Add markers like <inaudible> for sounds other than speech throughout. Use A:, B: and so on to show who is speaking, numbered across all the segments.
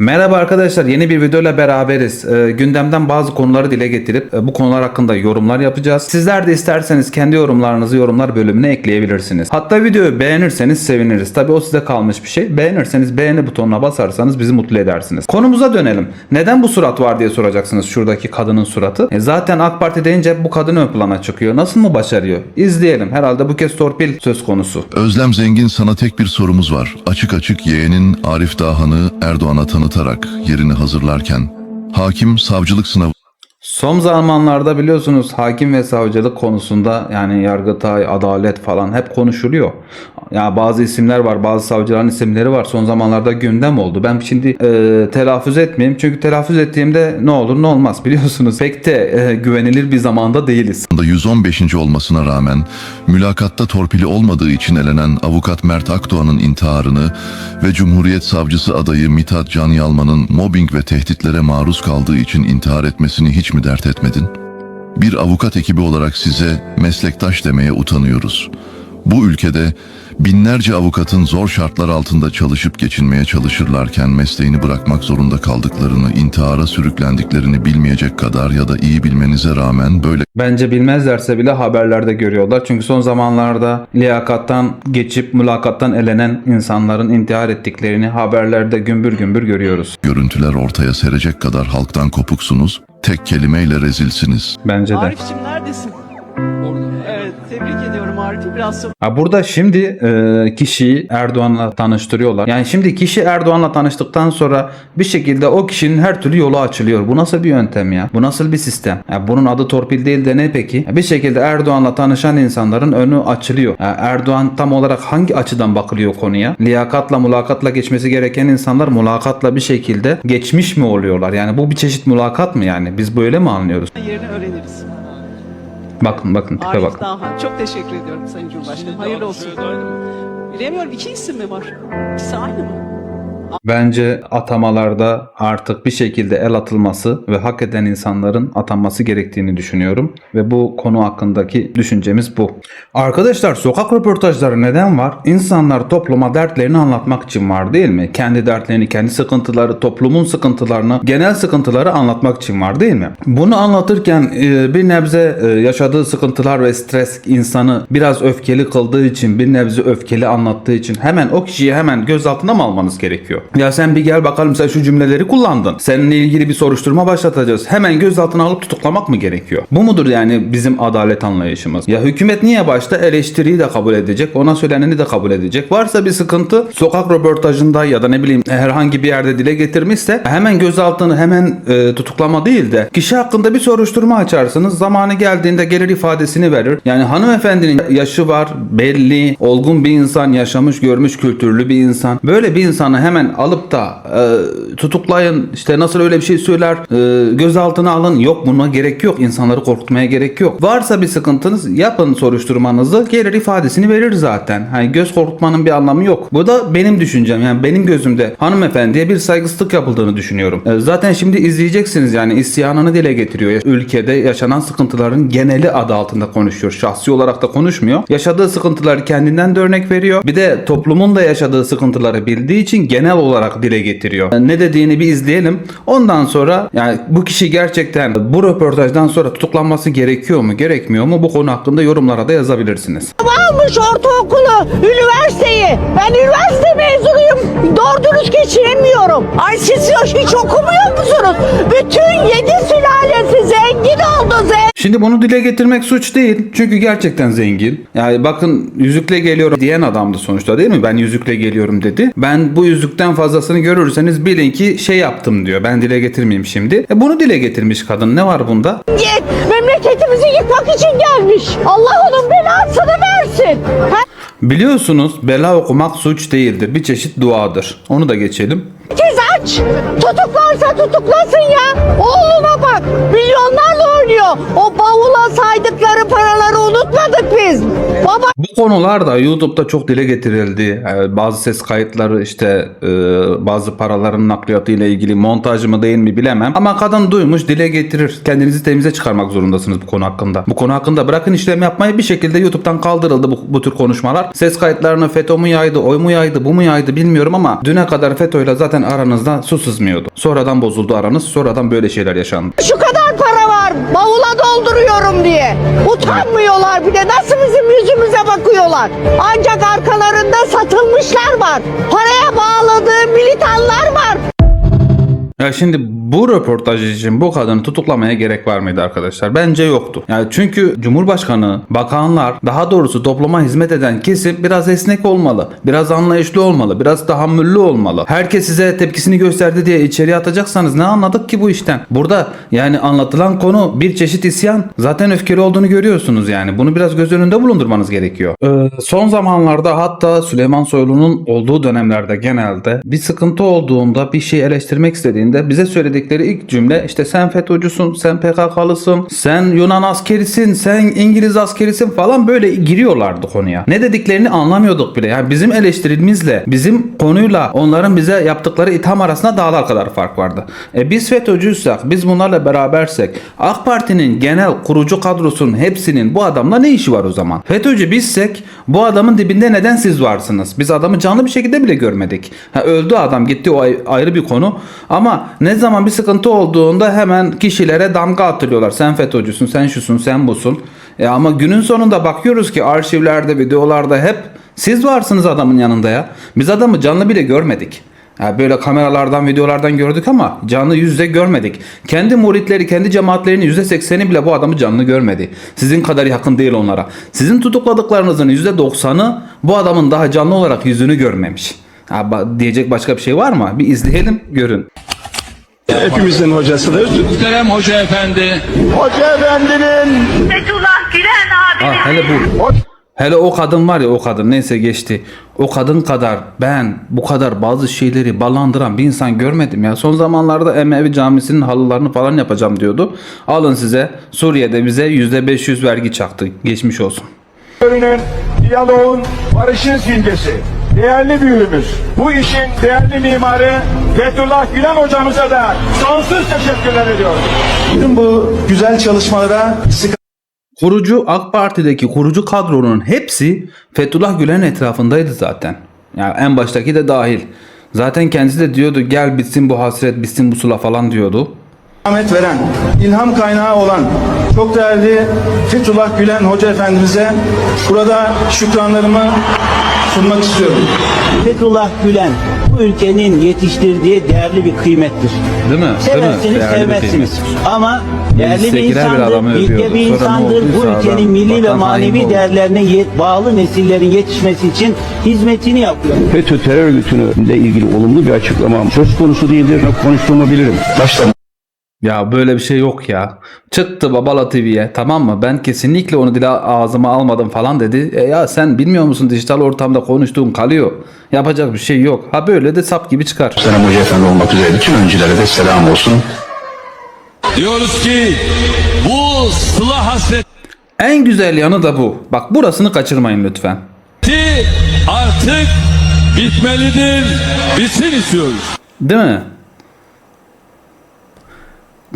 A: Merhaba arkadaşlar yeni bir videoyla beraberiz. Ee, gündemden bazı konuları dile getirip e, bu konular hakkında yorumlar yapacağız. Sizler de isterseniz kendi yorumlarınızı yorumlar bölümüne ekleyebilirsiniz. Hatta videoyu beğenirseniz seviniriz. Tabi o size kalmış bir şey. Beğenirseniz beğeni butonuna basarsanız bizi mutlu edersiniz. Konumuza dönelim. Neden bu surat var diye soracaksınız şuradaki kadının suratı. E, zaten AK Parti deyince bu kadın ön plana çıkıyor. Nasıl mı başarıyor? İzleyelim. Herhalde bu kez torpil söz konusu.
B: Özlem Zengin sana tek bir sorumuz var. Açık açık yeğenin Arif Dağhan'ı Erdoğan'a tanıtarak yerini hazırlarken hakim savcılık sınavı
A: Son zamanlarda biliyorsunuz hakim ve savcılık konusunda yani Yargıtay, adalet falan hep konuşuluyor. Ya bazı isimler var, bazı savcıların isimleri var. Son zamanlarda gündem oldu. Ben şimdi e, telaffuz etmeyeyim. Çünkü telaffuz ettiğimde ne olur ne olmaz biliyorsunuz. <laughs> Pek de e, güvenilir bir zamanda değiliz.
B: 115. olmasına rağmen mülakatta torpili olmadığı için elenen avukat Mert Akdoğan'ın intiharını ve Cumhuriyet Savcısı adayı Mithat Can Yalman'ın mobbing ve tehditlere maruz kaldığı için intihar etmesini hiç mi dert etmedin? Bir avukat ekibi olarak size meslektaş demeye utanıyoruz. Bu ülkede binlerce avukatın zor şartlar altında çalışıp geçinmeye çalışırlarken mesleğini bırakmak zorunda kaldıklarını, intihara sürüklendiklerini bilmeyecek kadar ya da iyi bilmenize rağmen böyle
A: Bence bilmezlerse bile haberlerde görüyorlar. Çünkü son zamanlarda liyakattan geçip mülakattan elenen insanların intihar ettiklerini haberlerde gümbür gümbür görüyoruz.
B: görüntüler ortaya serecek kadar halktan kopuksunuz, tek kelimeyle rezilsiniz.
A: Bence de.
C: Arif'cim neredesin? Sonra
A: Ha burada şimdi e, kişiyi Erdoğan'la tanıştırıyorlar. Yani şimdi kişi Erdoğan'la tanıştıktan sonra bir şekilde o kişinin her türlü yolu açılıyor. Bu nasıl bir yöntem ya? Bu nasıl bir sistem? Ya bunun adı torpil değil de ne peki? Ya bir şekilde Erdoğan'la tanışan insanların önü açılıyor. Ya Erdoğan tam olarak hangi açıdan bakılıyor konuya? Liyakatla mülakatla geçmesi gereken insanlar mülakatla bir şekilde geçmiş mi oluyorlar? Yani bu bir çeşit mülakat mı yani? Biz böyle mi anlıyoruz?
C: yerini öğreniriz.
A: Bakın bakın tipe
C: Arif
A: bakın.
C: Dağhan. Çok teşekkür ediyorum Sayın Cumhurbaşkanım. Hayırlı olsun. Bilemiyorum iki isim mi var? İkisi aynı mı?
A: Bence atamalarda artık bir şekilde el atılması ve hak eden insanların atanması gerektiğini düşünüyorum. Ve bu konu hakkındaki düşüncemiz bu. Arkadaşlar sokak röportajları neden var? İnsanlar topluma dertlerini anlatmak için var değil mi? Kendi dertlerini, kendi sıkıntıları, toplumun sıkıntılarını, genel sıkıntıları anlatmak için var değil mi? Bunu anlatırken e, bir nebze e, yaşadığı sıkıntılar ve stres insanı biraz öfkeli kıldığı için, bir nebze öfkeli anlattığı için hemen o kişiyi hemen gözaltına mı almanız gerekiyor? Ya sen bir gel bakalım sen şu cümleleri kullandın. Seninle ilgili bir soruşturma başlatacağız. Hemen gözaltına alıp tutuklamak mı gerekiyor? Bu mudur yani bizim adalet anlayışımız? Ya hükümet niye başta eleştiriyi de kabul edecek, ona söyleneni de kabul edecek? Varsa bir sıkıntı sokak röportajında ya da ne bileyim herhangi bir yerde dile getirmişse hemen gözaltını hemen e, tutuklama değil de kişi hakkında bir soruşturma açarsınız. Zamanı geldiğinde gelir ifadesini verir. Yani hanımefendinin yaşı var, belli, olgun bir insan, yaşamış, görmüş, kültürlü bir insan. Böyle bir insanı hemen alıp da e, tutuklayın işte nasıl öyle bir şey söyler e, gözaltına alın. Yok buna gerek yok. İnsanları korkutmaya gerek yok. Varsa bir sıkıntınız yapın soruşturmanızı gelir ifadesini verir zaten. Hani göz korkutmanın bir anlamı yok. Bu da benim düşüncem. Yani benim gözümde hanımefendiye bir saygısızlık yapıldığını düşünüyorum. E, zaten şimdi izleyeceksiniz yani isyanını dile getiriyor. Ülkede yaşanan sıkıntıların geneli adı altında konuşuyor. Şahsi olarak da konuşmuyor. Yaşadığı sıkıntıları kendinden de örnek veriyor. Bir de toplumun da yaşadığı sıkıntıları bildiği için genel olarak dile getiriyor. Ne dediğini bir izleyelim. Ondan sonra yani bu kişi gerçekten bu röportajdan sonra tutuklanması gerekiyor mu, gerekmiyor mu? Bu konu hakkında yorumlara da yazabilirsiniz.
D: almış ortaokulu, üniversiteyi. Ben üniversite mezunuyum. Doğru dürüst geçinemiyorum. Ay siz hiç okumuyor musunuz? Bütün yedi sülalesi zengin oldu zengin.
A: Şimdi bunu dile getirmek suç değil. Çünkü gerçekten zengin. Yani bakın yüzükle geliyorum diyen adamdı sonuçta değil mi? Ben yüzükle geliyorum dedi. Ben bu yüzükten fazlasını görürseniz bilin ki şey yaptım diyor. Ben dile getirmeyeyim şimdi. E bunu dile getirmiş kadın. Ne var bunda?
D: Memleketimizi yıkmak için gelmiş. Allah onun belasını versin.
A: Biliyorsunuz bela okumak suç değildir. Bir çeşit duadır. Onu da geçelim.
D: Herkes aç. Tutuklarsa tutuklasın ya. Oğluna bak. Milyonlarla oynuyor. O bavula saydıkları paraları unutmadık biz. Baba
A: Bu konular da YouTube'da çok dile getirildi. Ee, bazı ses kayıtları işte e, bazı paraların nakliyatı ile ilgili montaj mı değil mi bilemem. Ama kadın duymuş dile getirir. Kendinizi temize çıkarmak zorundasınız bu konu hakkında. Bu konu hakkında bırakın işlem yapmayı bir şekilde YouTube'dan kaldırıldı bu, bu tür konuşmalar. Ses kayıtlarını FETÖ mu yaydı, oy mu yaydı, bu mu yaydı bilmiyorum ama düne kadar FETÖ'yle zaten aranızda aranızda su sızmıyordu. Sonradan bozuldu aranız. Sonradan böyle şeyler yaşandı.
D: Şu kadar para var bavula dolduruyorum diye. Utanmıyorlar bir de nasıl bizim yüzümüze bakıyorlar. Ancak arkalarında satılmışlar var. Paraya bağladığı militanlar var.
A: Ya şimdi bu röportaj için bu kadını tutuklamaya gerek var mıydı arkadaşlar? Bence yoktu. Yani çünkü Cumhurbaşkanı, bakanlar, daha doğrusu topluma hizmet eden kesim biraz esnek olmalı. Biraz anlayışlı olmalı. Biraz tahammüllü olmalı. Herkes size tepkisini gösterdi diye içeriye atacaksanız ne anladık ki bu işten? Burada yani anlatılan konu bir çeşit isyan. Zaten öfkeli olduğunu görüyorsunuz yani. Bunu biraz göz önünde bulundurmanız gerekiyor. Ee, son zamanlarda hatta Süleyman Soylu'nun olduğu dönemlerde genelde bir sıkıntı olduğunda bir şey eleştirmek istediğinde bize söyledikleri ilk cümle işte sen FETÖ'cüsün, sen PKK'lısın, sen Yunan askerisin, sen İngiliz askerisin falan böyle giriyorlardı konuya. Ne dediklerini anlamıyorduk bile. Yani bizim eleştirimizle, bizim konuyla onların bize yaptıkları itham arasında dağlar kadar fark vardı. E biz FETÖ'cüysek, biz bunlarla berabersek AK Parti'nin genel kurucu kadrosunun hepsinin bu adamla ne işi var o zaman? FETÖ'cü bizsek bu adamın dibinde neden siz varsınız? Biz adamı canlı bir şekilde bile görmedik. Ha, öldü adam gitti o ay- ayrı bir konu. Ama ne zaman bir sıkıntı olduğunda hemen kişilere damga atılıyorlar. Sen FETÖ'cüsün, sen şusun, sen busun. E ama günün sonunda bakıyoruz ki arşivlerde, videolarda hep siz varsınız adamın yanında ya. Biz adamı canlı bile görmedik. Ha, böyle kameralardan, videolardan gördük ama canlı yüzde görmedik. Kendi muritleri, kendi cemaatlerinin yüzde sekseni bile bu adamı canlı görmedi. Sizin kadar yakın değil onlara. Sizin tutukladıklarınızın yüzde doksanı bu adamın daha canlı olarak yüzünü görmemiş. Ha, diyecek başka bir şey var mı? Bir izleyelim, görün.
E: Hepimizin hocasıdır.
F: Muhterem Hoca Efendi,
E: Hoca efendinin
G: Fethullah Gülen abinin
A: hele bu. Hele o kadın var ya o kadın neyse geçti. O kadın kadar ben bu kadar bazı şeyleri ballandıran bir insan görmedim ya. Son zamanlarda Emevi Camisi'nin halılarını falan yapacağım diyordu. Alın size Suriye'de bize %500 vergi çaktı. Geçmiş olsun.
E: diyaloğun, barışın simgesi. Değerli büyüğümüz, bu işin değerli mimarı Fethullah Gülen hocamıza da sonsuz teşekkürler ediyorum. Bütün bu güzel çalışmalara
A: Kurucu AK Parti'deki kurucu kadronun hepsi Fethullah Gülen'in etrafındaydı zaten. Yani en baştaki de dahil. Zaten kendisi de diyordu gel bitsin bu hasret bitsin bu sula falan diyordu.
E: Ahmet veren, ilham kaynağı olan çok değerli Fethullah Gülen Hoca Efendimiz'e burada şükranlarımı sunmak istiyorum.
H: Fethullah Gülen bu ülkenin yetiştirdiği değerli bir kıymettir.
A: Değil mi? Değil mi?
H: Seversiniz
A: Değerli bir
H: sevmezsiniz. Ama değerli bir insandır, bilge bir insandır. Bu ülkenin milli ve manevi değerlerine yet- bağlı nesillerin yetişmesi için hizmetini yapıyor.
I: FETÖ terör örgütüyle ilgili olumlu bir açıklamam söz konusu değildir. Konuştuğumu bilirim. Başta
A: Ya böyle bir şey yok ya. Çıktı Babala TV'ye tamam mı? Ben kesinlikle onu dile ağzıma almadım falan dedi. E ya sen bilmiyor musun dijital ortamda konuştuğun kalıyor. Yapacak bir şey yok. Ha böyle de sap gibi çıkar.
I: Senem Hoca Efendi olmak üzere bütün öncülere de selam olsun.
F: diyoruz ki bu sıla hasreti
A: En güzel yanı da bu. Bak burasını kaçırmayın lütfen.
F: artık bitmelidir, bitsin istiyoruz.
A: Değil mi?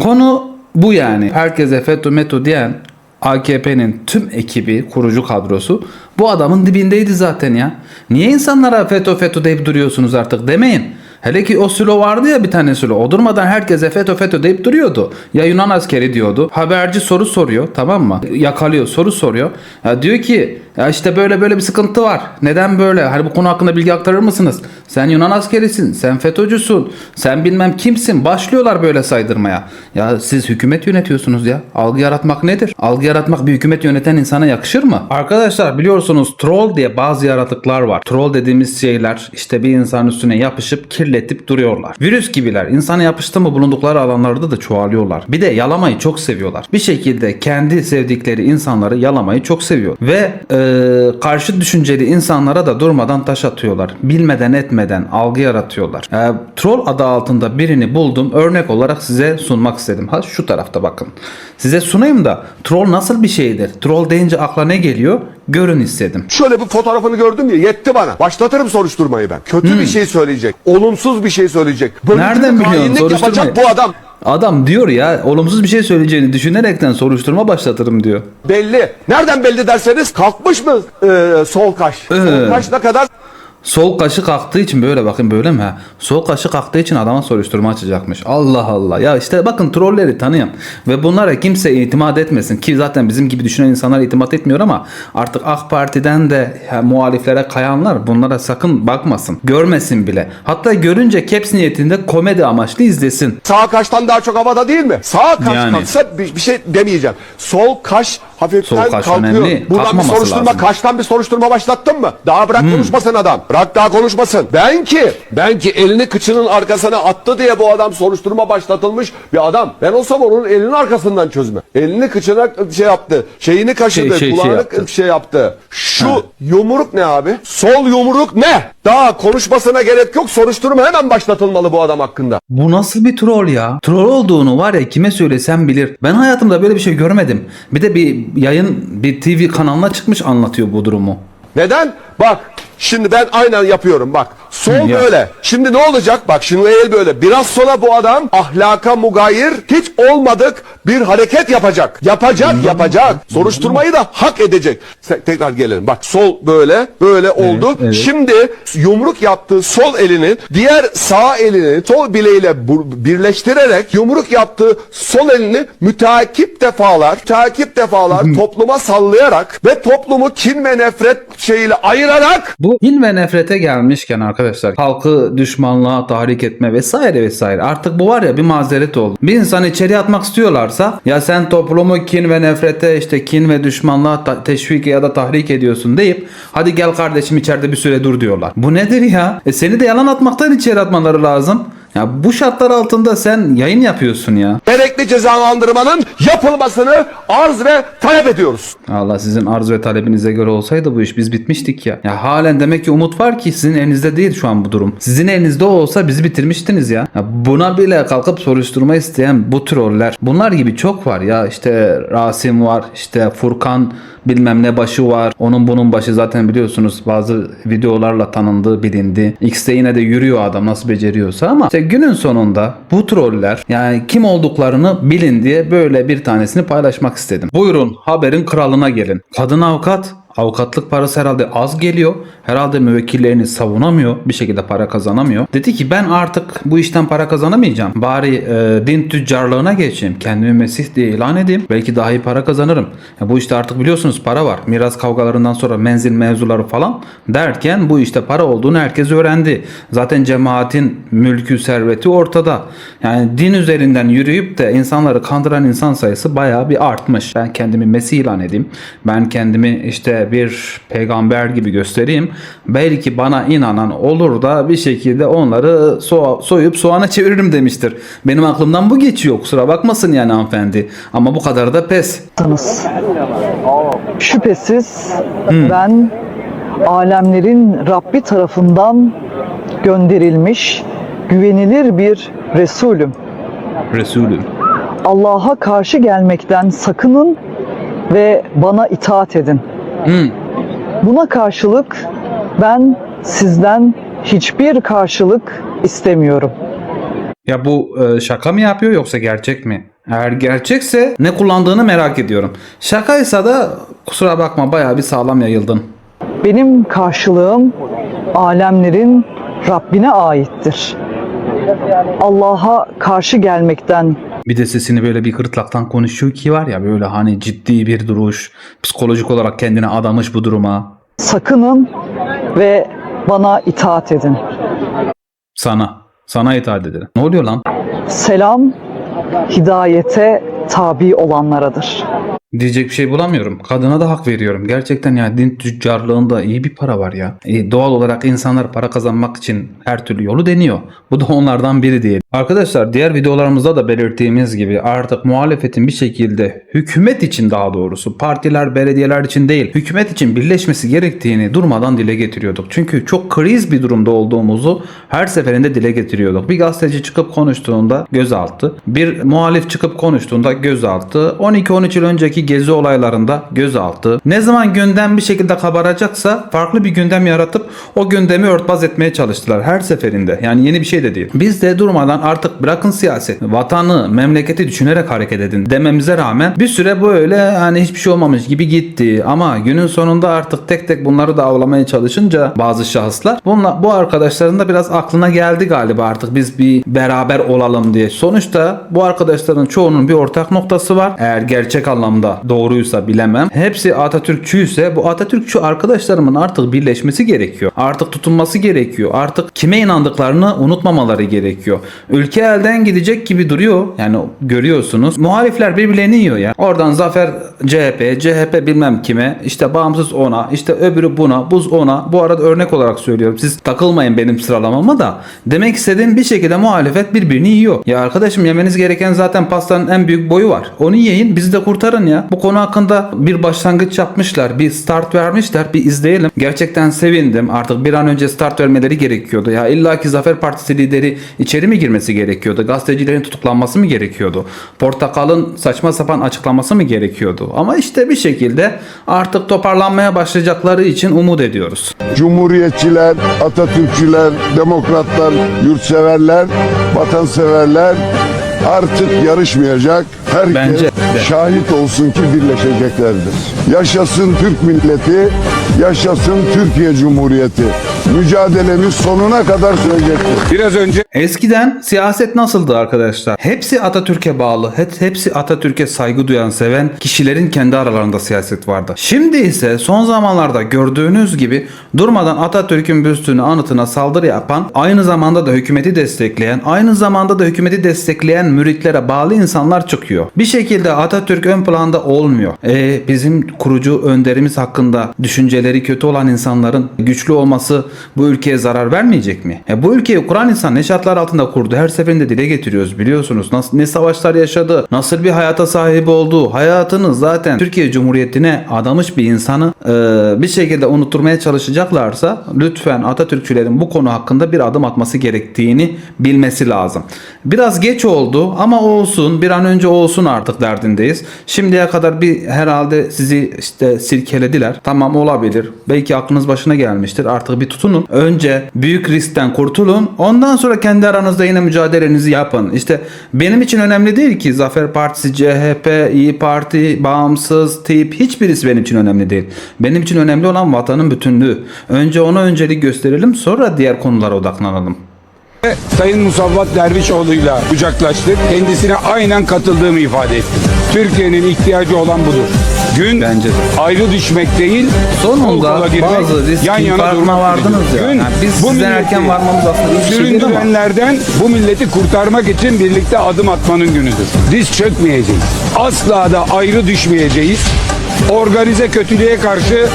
A: Konu bu yani. Herkese FETÖ METÖ diyen AKP'nin tüm ekibi, kurucu kadrosu bu adamın dibindeydi zaten ya. Niye insanlara FETÖ FETÖ deyip duruyorsunuz artık demeyin. Hele ki o sülo vardı ya bir tane sülo. O durmadan herkese FETÖ FETÖ deyip duruyordu. Ya Yunan askeri diyordu. Haberci soru soruyor tamam mı? Yakalıyor soru soruyor. Ya diyor ki ya işte böyle böyle bir sıkıntı var. Neden böyle? Hani bu konu hakkında bilgi aktarır mısınız? Sen Yunan askerisin. Sen FETÖ'cüsün. Sen bilmem kimsin. Başlıyorlar böyle saydırmaya. Ya siz hükümet yönetiyorsunuz ya. Algı yaratmak nedir? Algı yaratmak bir hükümet yöneten insana yakışır mı? Arkadaşlar biliyorsunuz troll diye bazı yaratıklar var. Troll dediğimiz şeyler işte bir insanın üstüne yapışıp kirletip duruyorlar. Virüs gibiler. İnsana yapıştı mı bulundukları alanlarda da çoğalıyorlar. Bir de yalamayı çok seviyorlar. Bir şekilde kendi sevdikleri insanları yalamayı çok seviyor. Ve e, karşı düşünceli insanlara da durmadan taş atıyorlar. Bilmeden etmeden algı yaratıyorlar. E, troll adı altında birini buldum. Örnek olarak size sunmak istedim. Ha şu tarafta bakın. Size sunayım da troll nasıl bir şeydir? Troll deyince akla ne geliyor? Görün istedim.
J: Şöyle bir fotoğrafını gördüm ya yetti bana. Başlatırım soruşturmayı ben. Kötü bir şey söyleyecek. Olumsuz bir şey söyleyecek. Bölücülük,
A: Hmm. Nereden biliyorsun? Soruşturmayı.
J: yapacak bu adam.
A: Adam diyor ya olumsuz bir şey söyleyeceğini düşünerekten soruşturma başlatırım diyor.
J: Belli. Nereden belli derseniz kalkmış mı e, sol kaş?
A: Ee.
J: Sol kaş ne kadar
A: Sol kaşı kalktığı için böyle bakın böyle mi ha? Sol kaşı kalktığı için adama soruşturma açacakmış. Allah Allah. Ya işte bakın trolleri tanıyorum. Ve bunlara kimse itimat etmesin. Ki zaten bizim gibi düşünen insanlar itimat etmiyor ama artık AK Parti'den de ya, muhaliflere kayanlar bunlara sakın bakmasın. Görmesin bile. Hatta görünce caps niyetinde komedi amaçlı izlesin.
J: Sağ kaştan daha çok havada değil mi? Sağ kaş
A: Yani.
J: kalksa bir, bir şey demeyeceğim. Sol kaş hafiften
A: kaş
J: kalkıyor.
A: önemli.
J: Buradan bir
A: Kalkmaması
J: soruşturma,
A: lazım.
J: kaştan bir soruşturma başlattın mı? Daha bırak konuşmasın adam. Bırak daha konuşmasın. Ben ki, ben ki elini kıçının arkasına attı diye bu adam soruşturma başlatılmış bir adam. Ben olsam onun elinin arkasından çözme. Elini kıçına şey yaptı. Şeyini kaşıdı,
A: Şey, şey, şey
J: kulağını
A: yaptı.
J: şey yaptı. Şu yumruk ne abi? Sol yumruk ne? Daha konuşmasına gerek yok. Soruşturma hemen başlatılmalı bu adam hakkında.
A: Bu nasıl bir troll ya? Troll olduğunu var ya kime söylesem bilir. Ben hayatımda böyle bir şey görmedim. Bir de bir yayın bir TV kanalına çıkmış anlatıyor bu durumu.
J: Neden? Bak şimdi ben aynen yapıyorum bak. Sol
A: Hı,
J: böyle. Şimdi ne olacak? Bak şimdi el böyle. Biraz sonra bu adam ahlaka mugayir hiç olmadık bir hareket yapacak. Yapacak, yapacak. Soruşturmayı da hak edecek. Tekrar gelelim. Bak sol böyle, böyle oldu.
A: evet.
J: Şimdi yumruk yaptığı sol elini diğer sağ elini sol bileğiyle birleştirerek yumruk yaptığı sol elini müteakip defalar, müteakip defalar <laughs> topluma sallayarak ve toplumu kin ve nefret şeyiyle ayırarak
A: Bu in ve nefrete gelmişken arkadaşlar halkı düşmanlığa tahrik etme vesaire vesaire artık bu var ya bir mazeret oldu. Bir insanı içeriye atmak istiyorlarsa ya sen toplumu kin ve nefrete işte kin ve düşmanlığa teşvik ya da tahrik ediyorsun deyip hadi gel kardeşim içeride bir süre dur diyorlar. Bu nedir ya? E seni de yalan atmaktan içeri atmaları lazım. Ya bu şartlar altında sen yayın yapıyorsun ya.
J: gerekli cezalandırmanın yapılmasını arz ve talep ediyoruz.
A: Allah sizin arz ve talebinize göre olsaydı bu iş biz bitmiştik ya. Ya halen demek ki umut var ki sizin elinizde değil şu an bu durum. Sizin elinizde olsa bizi bitirmiştiniz ya. ya buna bile kalkıp soruşturma isteyen bu troller. Bunlar gibi çok var ya işte Rasim var işte Furkan bilmem ne başı var. Onun bunun başı zaten biliyorsunuz bazı videolarla tanındı bilindi. X'te yine de yürüyor adam nasıl beceriyorsa ama işte günün sonunda bu troller yani kim olduklarını bilin diye böyle bir tanesini paylaşmak istedim. Buyurun haberin kralına gelin. Kadın avukat Avukatlık parası herhalde az geliyor. Herhalde müvekkillerini savunamıyor. Bir şekilde para kazanamıyor. Dedi ki ben artık bu işten para kazanamayacağım. Bari e, din tüccarlığına geçeyim. Kendimi Mesih diye ilan edeyim. Belki daha iyi para kazanırım. Ya bu işte artık biliyorsunuz para var. Miras kavgalarından sonra menzil mevzuları falan derken bu işte para olduğunu herkes öğrendi. Zaten cemaatin mülkü serveti ortada. Yani din üzerinden yürüyüp de insanları kandıran insan sayısı bayağı bir artmış. Ben kendimi Mesih ilan edeyim. Ben kendimi işte bir peygamber gibi göstereyim. Belki bana inanan olur da bir şekilde onları so- soyup soğana çeviririm demiştir. Benim aklımdan bu geçiyor. Kusura bakmasın yani hanımefendi. Ama bu kadar da pes.
K: Şüphesiz ben alemlerin Rabbi tarafından gönderilmiş güvenilir bir Resulüm.
A: Resulüm.
K: Allah'a karşı gelmekten sakının ve bana itaat edin.
A: Hı.
K: Buna karşılık ben sizden hiçbir karşılık istemiyorum.
A: Ya bu e, şaka mı yapıyor yoksa gerçek mi? Eğer gerçekse ne kullandığını merak ediyorum. Şakaysa da kusura bakma bayağı bir sağlam yayıldın.
K: Benim karşılığım alemlerin Rabbine aittir. Allah'a karşı gelmekten
A: Bir de sesini böyle bir gırtlaktan konuşuyor ki var ya böyle hani ciddi bir duruş. Psikolojik olarak kendine adamış bu duruma.
K: sakının ve bana itaat edin.
A: Sana. Sana itaat ederim. Ne oluyor lan?
K: Selam hidayete tabi olanlaradır.
A: Diyecek bir şey bulamıyorum. Kadına da hak veriyorum. Gerçekten yani din tüccarlığında iyi bir para var ya. E, doğal olarak insanlar para kazanmak için her türlü yolu deniyor. Bu da onlardan biri diyelim. Arkadaşlar diğer videolarımızda da belirttiğimiz gibi artık muhalefetin bir şekilde hükümet için daha doğrusu partiler, belediyeler için değil hükümet için birleşmesi gerektiğini durmadan dile getiriyorduk. Çünkü çok kriz bir durumda olduğumuzu her seferinde dile getiriyorduk. Bir gazeteci çıkıp konuştuğunda gözaltı, bir muhalif çıkıp konuştuğunda gözaltı, 12-13 yıl önceki gezi olaylarında gözaltı. Ne zaman gündem bir şekilde kabaracaksa farklı bir gündem yaratıp o gündemi örtbas etmeye çalıştılar her seferinde. Yani yeni bir şey de değil. Biz de durmadan artık bırakın siyaset, vatanı, memleketi düşünerek hareket edin dememize rağmen bir süre böyle hani hiçbir şey olmamış gibi gitti. Ama günün sonunda artık tek tek bunları da avlamaya çalışınca bazı şahıslar bunla, bu arkadaşların da biraz aklına geldi galiba artık biz bir beraber olalım diye. Sonuçta bu arkadaşların çoğunun bir ortak noktası var. Eğer gerçek anlamda doğruysa bilemem. Hepsi Atatürkçüyse bu Atatürkçü arkadaşlarımın artık birleşmesi gerekiyor. Artık tutunması gerekiyor. Artık kime inandıklarını unutmamaları gerekiyor. Ülke elden gidecek gibi duruyor. Yani görüyorsunuz. Muhalifler birbirlerini yiyor ya. Oradan Zafer CHP, CHP bilmem kime, işte bağımsız ona, işte öbürü buna, buz ona. Bu arada örnek olarak söylüyorum. Siz takılmayın benim sıralamama da. Demek istediğim bir şekilde muhalefet birbirini yiyor. Ya arkadaşım yemeniz gereken zaten pastanın en büyük boyu var. Onu yiyin bizi de kurtarın ya. Bu konu hakkında bir başlangıç yapmışlar. Bir start vermişler. Bir izleyelim. Gerçekten sevindim. Artık bir an önce start vermeleri gerekiyordu. Ya illaki Zafer Partisi lideri içeri mi girmesi gerekiyordu? Gazetecilerin tutuklanması mı gerekiyordu? Portakal'ın saçma sapan açıklaması mı gerekiyordu? Ama işte bir şekilde artık toparlanmaya başlayacakları için umut ediyoruz.
E: Cumhuriyetçiler, Atatürkçüler, demokratlar, yurtseverler, vatanseverler artık yarışmayacak. Herkes
A: Bence
E: şahit olsun ki birleşeceklerdir. Yaşasın Türk milleti, yaşasın Türkiye Cumhuriyeti. Mücadelemiz sonuna kadar sürecektir. Biraz önce
A: Eskiden siyaset nasıldı arkadaşlar? Hepsi Atatürk'e bağlı, hep, hepsi Atatürk'e saygı duyan, seven kişilerin kendi aralarında siyaset vardı. Şimdi ise son zamanlarda gördüğünüz gibi durmadan Atatürk'ün büstünü, anıtına saldırı yapan, aynı zamanda da hükümeti destekleyen, aynı zamanda da hükümeti destekleyen müritlere bağlı insanlar çıkıyor. Bir şekilde Atatürk ön planda olmuyor. E, bizim kurucu önderimiz hakkında düşünceleri kötü olan insanların güçlü olması bu ülkeye zarar vermeyecek mi? E, bu ülkeyi kuran insan ne şartlar altında kurdu? Her seferinde dile getiriyoruz biliyorsunuz. Nasıl, ne savaşlar yaşadı? Nasıl bir hayata sahip oldu? Hayatını zaten Türkiye Cumhuriyeti'ne adamış bir insanı e, bir şekilde unutturmaya çalışacaklarsa lütfen Atatürkçülerin bu konu hakkında bir adım atması gerektiğini bilmesi lazım. Biraz geç oldu ama olsun bir an önce olsun artık derdindeyiz. Şimdiye kadar bir herhalde sizi işte silkelediler. Tamam olabilir. Belki aklınız başına gelmiştir. Artık bir tutunun. Önce büyük riskten kurtulun. Ondan sonra kendi aranızda yine mücadelenizi yapın. İşte benim için önemli değil ki Zafer Partisi, CHP, İyi Parti, bağımsız, tip hiçbirisi benim için önemli değil. Benim için önemli olan vatanın bütünlüğü. Önce ona öncelik gösterelim sonra diğer konulara odaklanalım.
E: Sayın Musavvat Dervişoğlu'yla kucaklaştık. Kendisine aynen katıldığımı ifade ettim. Türkiye'nin ihtiyacı olan budur. Gün
A: Bence de.
E: ayrı düşmek değil,
A: Sonunda
E: kol kola girmek,
A: bazı riskin farkına vardınız ya.
E: Gün,
A: Yani biz
E: bu
A: sizden erken varmamız aslında iyi bir şey değil ama.
E: Süründürenlerden bu milleti kurtarmak için birlikte adım atmanın günüdür. Diz çökmeyeceğiz. Asla da ayrı düşmeyeceğiz. Organize kötülüğe karşı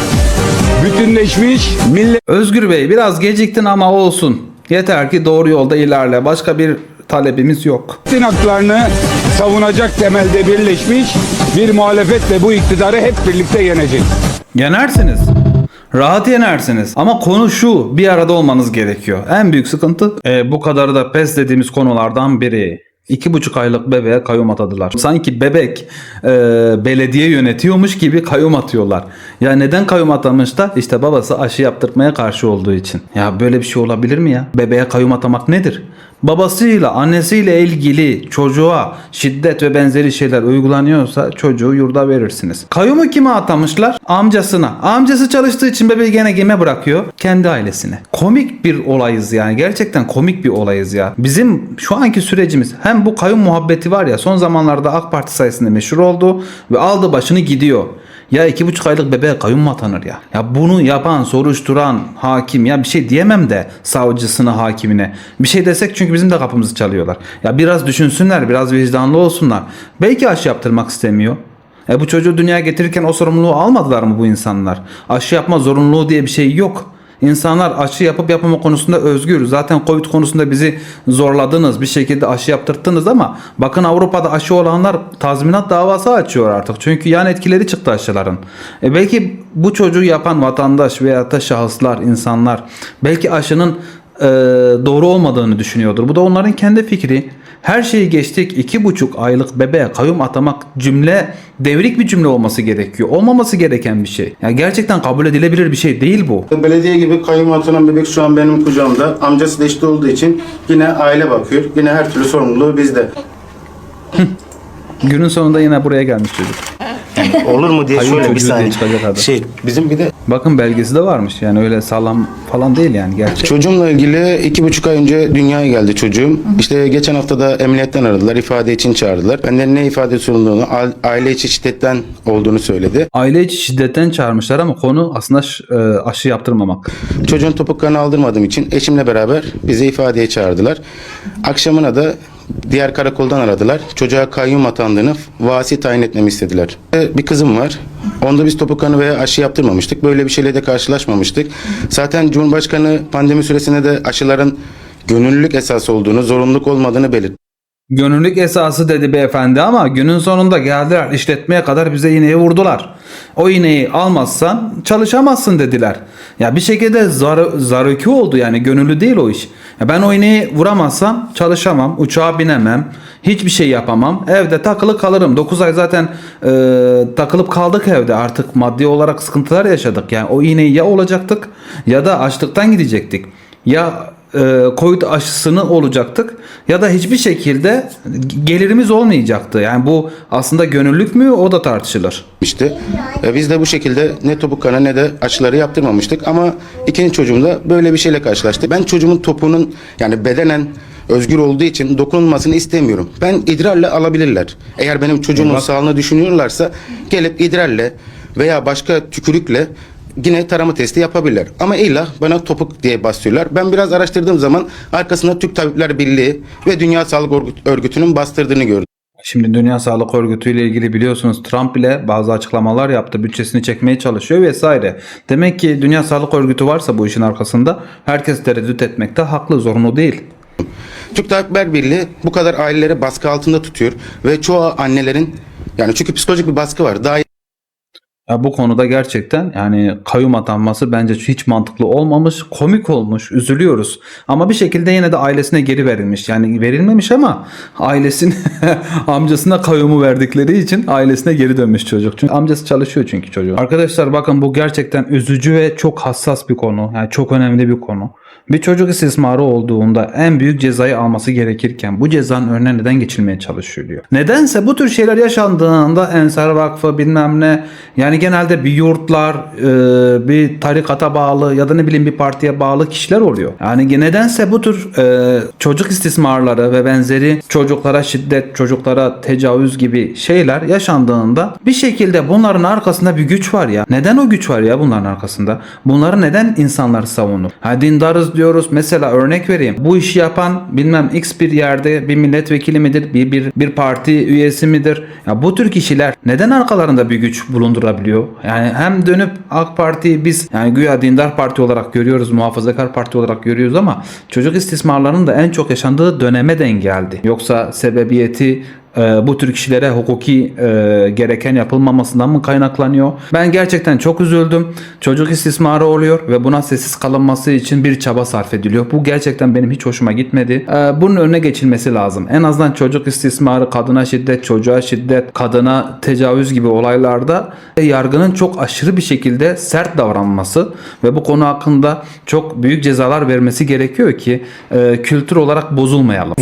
E: bütünleşmiş millet
A: Özgür Bey biraz geciktin ama olsun. Yeter ki doğru yolda ilerle. Başka bir talebimiz yok.
E: Bütün haklarını savunacak temelde birleşmiş bir muhalefetle bu iktidarı hep birlikte yenecek.
A: Yenersiniz. Rahat yenersiniz. Ama konu şu. Bir arada olmanız gerekiyor. En büyük sıkıntı e, bu kadarı da pes dediğimiz konulardan biri. İki buçuk aylık bebeğe kayyum atadılar. Sanki bebek e, belediye yönetiyormuş gibi kayyum atıyorlar. Ya neden kayyum atamışlar? İşte babası aşı yaptırmaya karşı olduğu için. Ya böyle bir şey olabilir mi ya? Bebeğe kayyum atamak nedir? Babasıyla annesiyle ilgili çocuğa şiddet ve benzeri şeyler uygulanıyorsa çocuğu yurda verirsiniz. Kayyumu kime atamışlar? Amcasına. Amcası çalıştığı için bebeği gene kime bırakıyor? Kendi ailesine. Komik bir olayız yani. Gerçekten komik bir olayız ya. Bizim şu anki sürecimiz hem bu kayyum muhabbeti var ya son zamanlarda AK Parti sayesinde meşhur oldu ve aldı başını gidiyor. Ya iki buçuk aylık bebeğe kayyum mu atanır ya? Ya bunu yapan, soruşturan hakim ya bir şey diyemem de savcısına, hakimine. Bir şey desek çünkü bizim de kapımızı çalıyorlar. Ya biraz düşünsünler, biraz vicdanlı olsunlar. Belki aşı yaptırmak istemiyor. E bu çocuğu dünyaya getirirken o sorumluluğu almadılar mı bu insanlar? Aşı yapma zorunluluğu diye bir şey yok. İnsanlar aşı yapıp yapmama konusunda özgür. Zaten Covid konusunda bizi zorladınız. Bir şekilde aşı yaptırttınız ama bakın Avrupa'da aşı olanlar tazminat davası açıyor artık. Çünkü yan etkileri çıktı aşıların. E belki bu çocuğu yapan vatandaş veya da şahıslar, insanlar belki aşının e, doğru olmadığını düşünüyordur. Bu da onların kendi fikri. Her şeyi geçtik iki buçuk aylık bebeğe kayyum atamak cümle devrik bir cümle olması gerekiyor. Olmaması gereken bir şey. Yani gerçekten kabul edilebilir bir şey değil bu.
L: Belediye gibi kayyum atanan bebek şu an benim kucağımda. Amcası da işte olduğu için yine aile bakıyor. Yine her türlü sorumluluğu bizde.
A: Günün sonunda yine buraya gelmiş çocuk. <laughs>
L: Olur mu diye şöyle bir
A: çocuğu diye
L: saniye.
A: çıkacak.
L: Şey bizim bir de
A: Bakın belgesi de varmış. Yani öyle sağlam falan değil yani gerçek.
L: çocuğumla ilgili iki buçuk ay önce dünyaya geldi çocuğum. İşte geçen hafta da emniyetten aradılar. ifade için çağırdılar. Benden ne ifade sorumluluğunu, a- aile içi şiddetten olduğunu söyledi.
A: Aile içi şiddetten çağırmışlar ama konu aslında ş- e, aşı yaptırmamak.
L: Çocuğun topuk kanı aldırmadığım için eşimle beraber bizi ifadeye çağırdılar. Akşamına da diğer karakoldan aradılar. Çocuğa kayyum atandığını vasi tayin etmemi istediler. Bir kızım var. Onda biz topuk kanı veya aşı yaptırmamıştık. Böyle bir şeyle de karşılaşmamıştık. Zaten Cumhurbaşkanı pandemi süresinde de aşıların gönüllülük esası olduğunu, zorunluluk olmadığını belirtti.
A: Gönüllülük esası dedi beyefendi ama günün sonunda geldiler işletmeye kadar bize iğneyi vurdular. O iğneyi almazsan çalışamazsın dediler. Ya bir şekilde zar zarökü oldu yani gönüllü değil o iş. Ya ben o iğneyi vuramazsam çalışamam, uçağa binemem, hiçbir şey yapamam. Evde takılı kalırım. 9 ay zaten e, takılıp kaldık evde artık maddi olarak sıkıntılar yaşadık. Yani o iğneyi ya olacaktık ya da açlıktan gidecektik. Ya Covid aşısını olacaktık ya da hiçbir şekilde gelirimiz olmayacaktı. Yani bu aslında gönüllülük mü o da tartışılır.
L: İşte e, biz de bu şekilde ne topuk kanı ne de aşıları yaptırmamıştık ama ikinci çocuğumda böyle bir şeyle karşılaştı. Ben çocuğumun topuğunun yani bedenen özgür olduğu için dokunulmasını istemiyorum. Ben idrarla alabilirler. Eğer benim çocuğumun sağlığını düşünüyorlarsa gelip idrarle veya başka tükürükle yine tarama testi yapabilirler. Ama illa bana topuk diye basıyorlar. Ben biraz araştırdığım zaman arkasında Türk Tabipler Birliği ve Dünya Sağlık Örgüt- Örgütü'nün bastırdığını gördüm.
A: Şimdi Dünya Sağlık Örgütü ile ilgili biliyorsunuz Trump bile bazı açıklamalar yaptı. Bütçesini çekmeye çalışıyor vesaire. Demek ki Dünya Sağlık Örgütü varsa bu işin arkasında herkes tereddüt etmekte haklı, zorunlu değil.
L: Türk Tabipler Birliği bu kadar aileleri baskı altında tutuyor ve çoğu annelerin yani çünkü psikolojik bir baskı var. Daha
A: Ya bu konuda gerçekten yani kayyum atanması bence hiç mantıklı olmamış, komik olmuş, üzülüyoruz. Ama bir şekilde yine de ailesine geri verilmiş. Yani verilmemiş ama ailesine <laughs> amcasına kayyumu verdikleri için ailesine geri dönmüş çocuk. Çünkü amcası çalışıyor çünkü çocuğun. Arkadaşlar bakın bu gerçekten üzücü ve çok hassas bir konu. Yani çok önemli bir konu. Bir çocuk istismarı olduğunda en büyük cezayı alması gerekirken bu cezanın önüne neden geçilmeye çalışılıyor? Nedense bu tür şeyler yaşandığında Ensar Vakfı bilmem ne yani genelde bir yurtlar e, bir tarikata bağlı ya da ne bileyim bir partiye bağlı kişiler oluyor. Yani nedense bu tür e, çocuk istismarları ve benzeri çocuklara şiddet, çocuklara tecavüz gibi şeyler yaşandığında bir şekilde bunların arkasında bir güç var ya. Neden o güç var ya bunların arkasında? Bunları neden insanlar savunur? Ha dindarız diyoruz. Mesela örnek vereyim. Bu işi yapan bilmem X bir yerde bir milletvekili midir? Bir bir bir parti üyesi midir? Ya bu tür kişiler neden arkalarında bir güç bulundurabiliyor? Yani hem dönüp AK Parti'yi biz yani güya dindar parti olarak görüyoruz, muhafazakar parti olarak görüyoruz ama çocuk istismarlarının da en çok yaşandığı döneme denk geldi. Yoksa sebebiyeti e, bu tür kişilere hukuki e, gereken yapılmamasından mı kaynaklanıyor? Ben gerçekten çok üzüldüm. Çocuk istismarı oluyor ve buna sessiz kalınması için bir çaba sarf ediliyor. Bu gerçekten benim hiç hoşuma gitmedi. E, bunun önüne geçilmesi lazım. En azından çocuk istismarı, kadına şiddet, çocuğa şiddet, kadına tecavüz gibi olaylarda yargının çok aşırı bir şekilde sert davranması ve bu konu hakkında çok büyük cezalar vermesi gerekiyor ki e, kültür olarak bozulmayalım.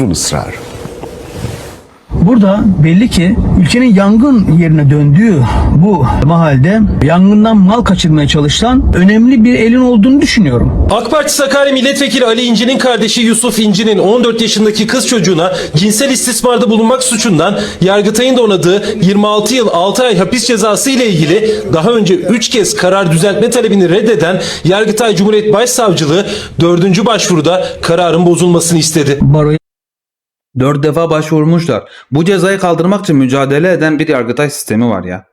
H: Burada belli ki ülkenin yangın yerine döndüğü bu mahalde yangından mal kaçırmaya çalışan önemli bir elin olduğunu düşünüyorum.
M: AK Parti Sakarya Milletvekili Ali İnci'nin kardeşi Yusuf İnci'nin 14 yaşındaki kız çocuğuna cinsel istismarda bulunmak suçundan Yargıtay'ın da onadığı 26 yıl 6 ay hapis cezası ile ilgili daha önce 3 kez karar düzeltme talebini reddeden Yargıtay Cumhuriyet Başsavcılığı 4. başvuruda kararın bozulmasını istedi.
H: Baroya
A: Dört defa başvurmuşlar. Bu cezayı kaldırmak için mücadele eden bir yargıtay sistemi var ya.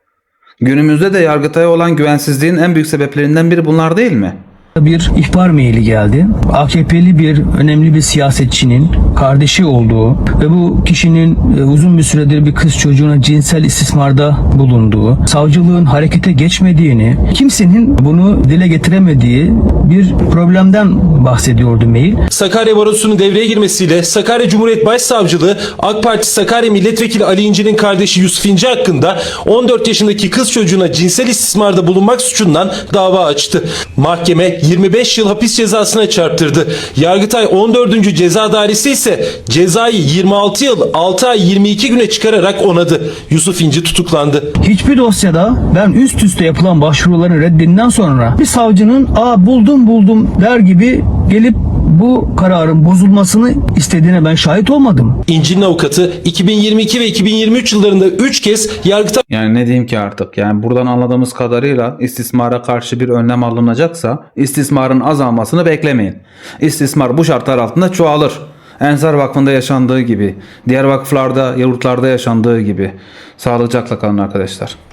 A: Günümüzde de yargıtaya olan güvensizliğin en büyük sebeplerinden biri bunlar değil mi?
H: Bir ihbar maili geldi. AKP'li bir önemli bir siyasetçinin kardeşi olduğu ve bu kişinin e, uzun bir süredir bir kız çocuğuna cinsel istismarda bulunduğu, savcılığın harekete geçmediğini, kimsenin bunu dile getiremediği bir problemden bahsediyordu mail.
M: Sakarya Barosu'nun devreye girmesiyle Sakarya Cumhuriyet Başsavcılığı AK Parti Sakarya Milletvekili Ali İnci'nin kardeşi Yusuf İnci hakkında 14 yaşındaki kız çocuğuna cinsel istismarda bulunmak suçundan dava açtı. Mahkeme 25 yıl hapis cezasına çarptırdı. Yargıtay 14. Ceza Dairesi ise cezayı 26 yıl 6 ay 22 güne çıkararak onadı. Yusuf İnci tutuklandı.
H: Hiçbir dosyada ben üst üste yapılan başvuruların reddinden sonra bir savcının aa buldum buldum der gibi gelip bu kararın bozulmasını istediğine ben şahit olmadım.
M: İnci'nin avukatı 2022 ve 2023 yıllarında 3 kez Yargıtay
A: Yani ne diyeyim ki artık yani buradan anladığımız kadarıyla istismara karşı bir önlem alınacaksa istismarın azalmasını beklemeyin. İstismar bu şartlar altında çoğalır. Ensar Vakfı'nda yaşandığı gibi, diğer vakıflarda, yurtlarda yaşandığı gibi. Sağlıcakla kalın arkadaşlar.